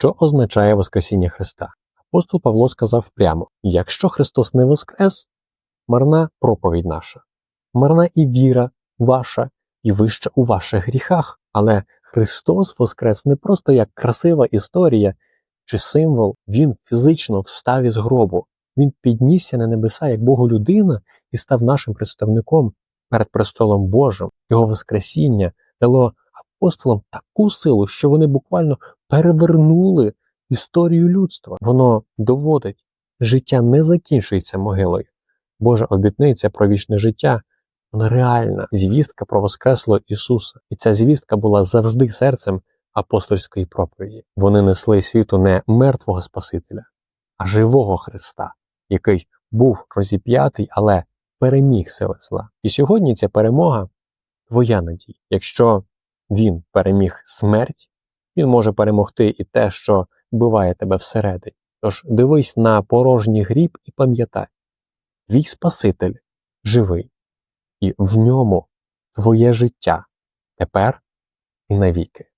що означає Воскресіння Христа. Апостол Павло сказав прямо: якщо Христос не воскрес, марна проповідь наша, марна і віра ваша, і ви ще у ваших гріхах. Але Христос воскрес не просто як красива історія чи символ, Він фізично встав із гробу. Він піднісся на небеса як Боголюдина і став нашим представником перед престолом Божим. Його Воскресіння дало апостолам таку силу, що вони буквально перевернули історію людства. Воно доводить, життя не закінчується могилою. Божа обітниця про вічне життя вона реальна звістка про Воскреслого Ісуса. І ця звістка була завжди серцем апостольської проповіді. Вони несли світу не мертвого Спасителя, а живого Христа, який був розіп'ятий, але переміг сили зла. І сьогодні ця перемога твоя надія. Якщо він переміг смерть, він може перемогти і те, що вбиває тебе всередині. Тож дивись на порожній гріб і пам'ятай, твій Спаситель живий, і в ньому твоє життя тепер і навіки.